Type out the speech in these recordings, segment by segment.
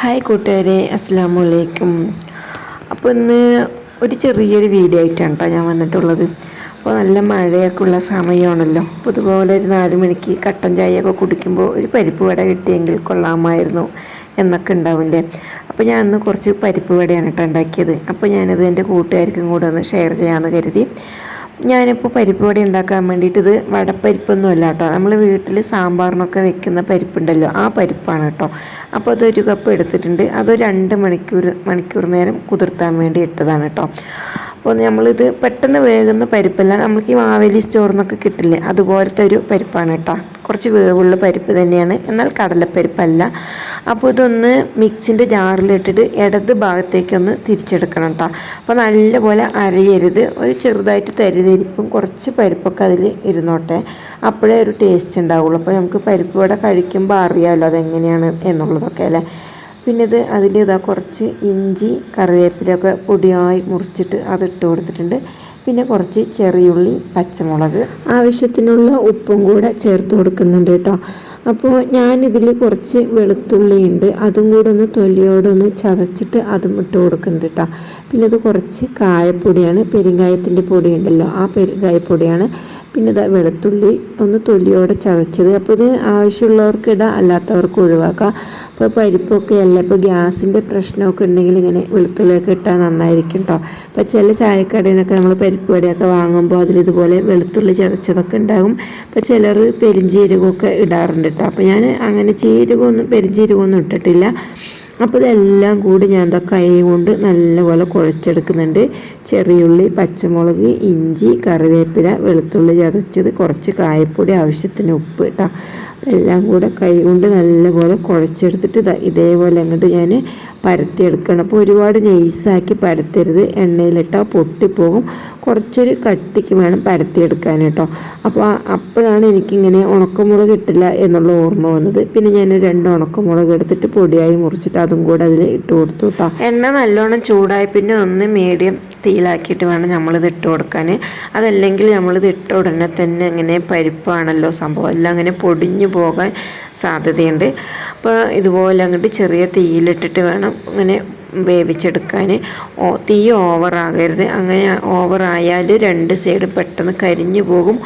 Hi കൂട്ടുകാരെ. അസ്സാം വലൈക്കും അപ്പോൾ ഇന്ന് ഒരു ചെറിയൊരു വീഡിയോ ആയിട്ടാണ് കേട്ടോ ഞാൻ വന്നിട്ടുള്ളത്. അപ്പോൾ നല്ല മഴയൊക്കെ ഉള്ള സമയമാണല്ലോ അപ്പോൾ ഇതുപോലെ ഒരു നാല് മണിക്ക് കട്ടൻ ചായയൊക്കെ കുടിക്കുമ്പോൾ ഒരു പരിപ്പ് വട കിട്ടിയെങ്കിൽ കൊള്ളാമായിരുന്നു എന്നൊക്കെ ഉണ്ടാവില്ലേ. അപ്പോൾ ഞാൻ അന്ന് കുറച്ച് പരിപ്പ് വടയാണ് കേട്ടോ ഉണ്ടാക്കിയത്. അപ്പോൾ ഞാനത് എന്റെ കൂട്ടുകാർക്കും കൂടെ ഒന്ന് ഷെയർ ചെയ്യാമെന്ന് കരുതി. ഞാനിപ്പോൾ പരിപ്പ് വട ഉണ്ടാക്കാൻ വേണ്ടിയിട്ട് ഇത് വടപ്പരിപ്പൊന്നും അല്ല കേട്ടോ. നമ്മൾ വീട്ടിൽ സാമ്പാറിനൊക്കെ വെക്കുന്ന പരിപ്പുണ്ടല്ലോ ആ പരിപ്പാണ് കേട്ടോ. അപ്പോൾ അതൊരു കപ്പ് എടുത്തിട്ടുണ്ട്. അതൊരു രണ്ട് മണിക്കൂർ മണിക്കൂർ നേരം കുതിർത്താൻ വേണ്ടി ഇട്ടതാണ് കേട്ടോ. അപ്പോൾ നമ്മളിത് പെട്ടെന്ന് വേകുന്ന പരിപ്പല്ല. നമുക്ക് ഈ മാവേലി സ്റ്റോറിൽ നിന്നൊക്കെ കിട്ടില്ലേ അതുപോലത്തെ ഒരു പരിപ്പാണ് കേട്ടോ. കുറച്ച് വേവുള്ള പരിപ്പ് തന്നെയാണ്. എന്നാൽ കടലപ്പരിപ്പല്ല. അപ്പോൾ ഇതൊന്ന് മിക്സിന്റെ ജാറിലിട്ടിട്ട് ഇടത് ഭാഗത്തേക്കൊന്ന് തിരിച്ചെടുക്കണം കേട്ടോ അപ്പോൾ നല്ലപോലെ അരയരുത്. ഒരു ചെറുതായിട്ട് തരിതരിപ്പും കുറച്ച് പരിപ്പൊക്കെ അതിൽ ഇരുന്നോട്ടെ. അപ്പോഴേ ഒരു ടേസ്റ്റ് ഉണ്ടാവുള്ളൂ. അപ്പോൾ നമുക്ക് പരിപ്പ് ഇവിടെ കഴിക്കുമ്പോൾ അറിയാമല്ലോ അതെങ്ങനെയാണ് എന്നുള്ളതൊക്കെ അല്ലേ? പിന്നെ ഇത് അതിൽ ഇതാ കുറച്ച് ഇഞ്ചി കറിവേപ്പിലൊക്കെ പൊടിയായി മുറിച്ചിട്ട് അതിട്ട് കൊടുത്തിട്ടുണ്ട്. പിന്നെ കുറച്ച് ചെറിയുള്ളി പച്ചമുളക്. ആവശ്യത്തിനുള്ള ഉപ്പും കൂടെ ചേർത്ത് കൊടുക്കുന്നുണ്ട് കേട്ടോ അപ്പോൾ ഞാനിതിൽ കുറച്ച് വെളുത്തുള്ളി ഉണ്ട് അതും കൂടെ ഒന്ന് തൊലിയോടൊന്ന് ചതച്ചിട്ട് അതും ഇട്ട് കൊടുക്കുന്നുണ്ട് കേട്ടോ പിന്നെ ഇത് കുറച്ച് കായപ്പൊടിയാണ്. പെരുങ്കായത്തിന്റെ പൊടി ഉണ്ടല്ലോ ആ പെരുങ്കായപ്പൊടിയാണ്. പിന്നെ ഇതാ വെളുത്തുള്ളി ഒന്ന് തൊലിയോടെ ചതച്ചത്. അപ്പോൾ ഇത് ആവശ്യമുള്ളവർക്ക് ഇടാം അല്ലാത്തവർക്ക് ഒഴിവാക്കാം. അപ്പോൾ പരിപ്പൊക്കെ അല്ല ഇപ്പോൾ ഗ്യാസിന്റെ പ്രശ്നമൊക്കെ ഉണ്ടെങ്കിൽ ഇങ്ങനെ വെളുത്തുള്ളിയൊക്കെ ഇട്ടാൽ നന്നായിരിക്കും കേട്ടോ അപ്പോൾ ചില ചായക്കടയിൽ നിന്നൊക്കെ നമ്മൾ പരിപ്പ് വടിയൊക്കെ വാങ്ങുമ്പോൾ അതിലിതുപോലെ വെളുത്തുള്ളി ചതച്ചതൊക്കെ ഉണ്ടാകും. അപ്പോൾ ചിലർ പെരിഞ്ചീരകമൊക്കെ ഇടാറുണ്ട് കേട്ടോ. അപ്പോൾ ഞാൻ അങ്ങനെ ജീരകമൊന്നും പെരിഞ്ചീരകമൊന്നും ഇട്ടിട്ടില്ല. അപ്പോൾ ഇതെല്ലാം കൂടി ഞാൻ എന്താ കൈ കൊണ്ട് നല്ലപോലെ കുഴച്ചെടുക്കുന്നുണ്ട്. ചെറിയുള്ളി പച്ചമുളക് ഇഞ്ചി കറിവേപ്പില വെളുത്തുള്ളി ചതച്ചത് കുറച്ച് കായപ്പൊടി ആവശ്യത്തിന് ഉപ്പ് കേട്ടോ എല്ലാം കൂടെ കൈ കൊണ്ട് നല്ലപോലെ കുഴച്ചെടുത്തിട്ട് ഇതേപോലെ അങ്ങോട്ട് ഞാൻ പരത്തിയെടുക്കണം അപ്പോൾ ഒരുപാട് നെയ്സാക്കി പരത്തരുത്. എണ്ണയിലിട്ടാൽ പൊട്ടിപ്പോകും. കുറച്ചൊരു കട്ടിക്ക് വേണം പരത്തിയെടുക്കാൻ കേട്ടോ. അപ്പോൾ അപ്പോഴാണ് എനിക്കിങ്ങനെ ഉണക്കമുളക് കിട്ടില്ല എന്നുള്ള ഓർമ്മ വന്നത്. പിന്നെ ഞാൻ രണ്ട് ഉണക്കമുളക് എടുത്തിട്ട് പൊടിയായി മുറിച്ചിട്ട് അതും കൂടെ അതിൽ ഇട്ട് കൊടുത്തു കേട്ടോ. എണ്ണ നല്ലോണം ചൂടായി. പിന്നെ ഒന്ന് മീഡിയം തീയിലാക്കിയിട്ട് വേണം നമ്മളിത് ഇട്ട് കൊടുക്കാൻ അതല്ലെങ്കിൽ നമ്മളിത് ഇട്ട ഉടനെ തന്നെ ഇങ്ങനെ പരിപ്പാണല്ലോ സംഭവം. എല്ലാം അങ്ങനെ പൊടിഞ്ഞു പോകാൻ സാധ്യതയുണ്ട്. അപ്പോൾ ഇതുപോലെ അങ്ങോട്ട് ചെറിയ തീയിലിട്ടിട്ട് വേണം ഇങ്ങനെ വേവിച്ചെടുക്കാൻ തീ ഓവറാകരുത് അങ്ങനെ ഓവറായാൽ രണ്ട് സൈഡ് പെട്ടെന്ന് കരിഞ്ഞു പോകും.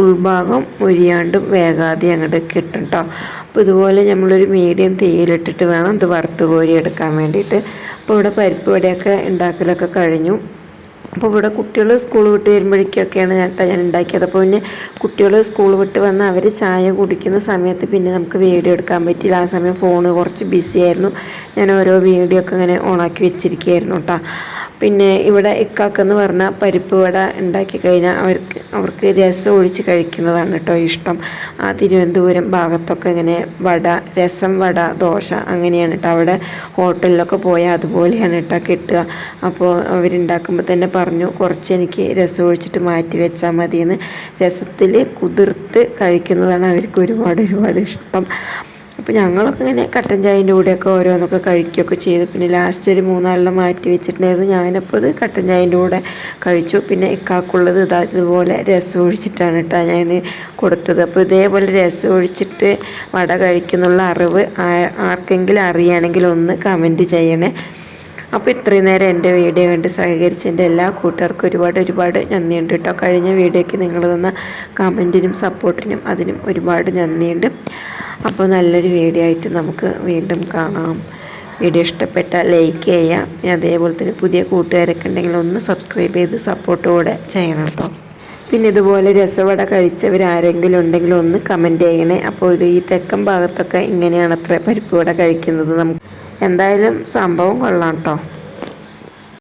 ഉൾഭാഗം മുരിയാണ്ടും വേഗാതെ അങ്ങോട്ട് കിട്ടും കേട്ടോ അപ്പോൾ ഇതുപോലെ നമ്മളൊരു മീഡിയം തീയിലിട്ടിട്ട് വേണം ഇത് വറുത്ത് കോരി എടുക്കാൻ വേണ്ടിയിട്ട്. അപ്പോൾ ഇവിടെ പരിപ്പ് വടയൊക്കെ ഉണ്ടാക്കലൊക്കെ കഴിഞ്ഞു. അപ്പോൾ ഇവിടെ കുട്ടികൾ സ്കൂൾ വിട്ട് വരുമ്പോഴേക്കൊക്കെയാണ് ചേട്ടാ ഞാൻ ഉണ്ടാക്കിയത് അപ്പോൾ പിന്നെ കുട്ടികൾ സ്കൂൾ വിട്ട് വന്ന് അവർ ചായ കുടിക്കുന്ന സമയത്ത് പിന്നെ നമുക്ക് വീഡിയോ എടുക്കാൻ പറ്റിയില്ല. ആ സമയം ഫോൺ കുറച്ച് ബിസി ആയിരുന്നു. ഞാൻ ഓരോ വീഡിയോ ഒക്കെ ഇങ്ങനെ ഓണാക്കി വെച്ചിരിക്കുകയായിരുന്നു കേട്ടോ പിന്നെ ഇവിടെ ഇക്കാക്കെന്ന് പറഞ്ഞാൽ പരിപ്പ് വട ഉണ്ടാക്കി കഴിഞ്ഞാൽ അവർക്ക് അവർക്ക് രസം ഒഴിച്ച് കഴിക്കുന്നതാണ് കേട്ടോ ഇഷ്ടം. ആ തിരുവനന്തപുരം ഭാഗത്തൊക്കെ ഇങ്ങനെ വട രസം വട ദോശ അങ്ങനെയാണ് കേട്ടോ. അവിടെ ഹോട്ടലിലൊക്കെ പോയാൽ അതുപോലെയാണ് കേട്ടോ കിട്ടുക. അപ്പോൾ അവരുണ്ടാക്കുമ്പോൾ തന്നെ പറഞ്ഞു കുറച്ച് എനിക്ക് രസം ഒഴിച്ചിട്ട് മാറ്റി വെച്ചാൽ മതിയെന്ന്. രസത്തിൽ കുതിർത്ത് കഴിക്കുന്നതാണ് അവർക്ക് ഒരുപാട് ഒരുപാട് ഇഷ്ടം. അപ്പോൾ ഞങ്ങളൊക്കെ ഇങ്ങനെ കട്ടൻ ചായന്റെ കൂടെയൊക്കെ ഓരോന്നൊക്കെ കഴിക്കുകയൊക്കെ ചെയ്തു. പിന്നെ ലാസ്റ്റ് ഒരു മൂന്നാലെണ്ണം മാറ്റി വെച്ചിട്ടുണ്ടായിരുന്നു. ഞാനപ്പോൾ ഇത് കട്ടൻ ചായന്റെ കൂടെ കഴിച്ചു. പിന്നെ ഇക്കാക്കുള്ളത് ഇതാ ഇതുപോലെ രസം ഒഴിച്ചിട്ടാണ് കേട്ടോ ഞാൻ കൊടുത്തത്. അപ്പോൾ ഇതേപോലെ രസം ഒഴിച്ചിട്ട് വട കഴിക്കുന്നുള്ള അറിവ് ആർക്കെങ്കിലും അറിയുകയാണെങ്കിൽ ഒന്ന് കമന്റ് ചെയ്യണേ. അപ്പോൾ ഇത്രയും നേരം എന്റെ വീഡിയോ കണ്ട് സഹകരിച്ച എന്റെ എല്ലാ കൂട്ടുകാർക്കും ഒരുപാട് ഒരുപാട് നന്ദിയുണ്ട് കേട്ടോ. കഴിഞ്ഞ വീഡിയോയ്ക്ക് നിങ്ങൾ തന്ന കമന്റിനും സപ്പോർട്ടിനും അതിനും ഒരുപാട് നന്ദിയുണ്ട്. അപ്പോൾ നല്ലൊരു വീഡിയോ ആയിട്ട് നമുക്ക് വീണ്ടും കാണാം. വീഡിയോ ഇഷ്ടപ്പെട്ട ലൈക്ക് ചെയ്യാം പിന്നെ അതേപോലെ തന്നെ പുതിയ കൂട്ടുകാരൊക്കെ ഉണ്ടെങ്കിൽ ഒന്ന് സബ്സ്ക്രൈബ് ചെയ്ത് സപ്പോർട്ടോടെ ചെയ്യണം കേട്ടോ. പിന്നെ ഇതുപോലെ രസവട കഴിച്ചവർ ആരെങ്കിലും ഉണ്ടെങ്കിൽ ഒന്ന് കമന്റ് ചെയ്യണേ. അപ്പോൾ ഇത് ഈ തെക്കൻ ഭാഗത്തൊക്കെ ഇങ്ങനെയാണ് അത്ര പരിപ്പ് വട കഴിക്കുന്നത് നമുക്ക്. എന്തായാലും സംഭവം കൊള്ളാം കേട്ടോ.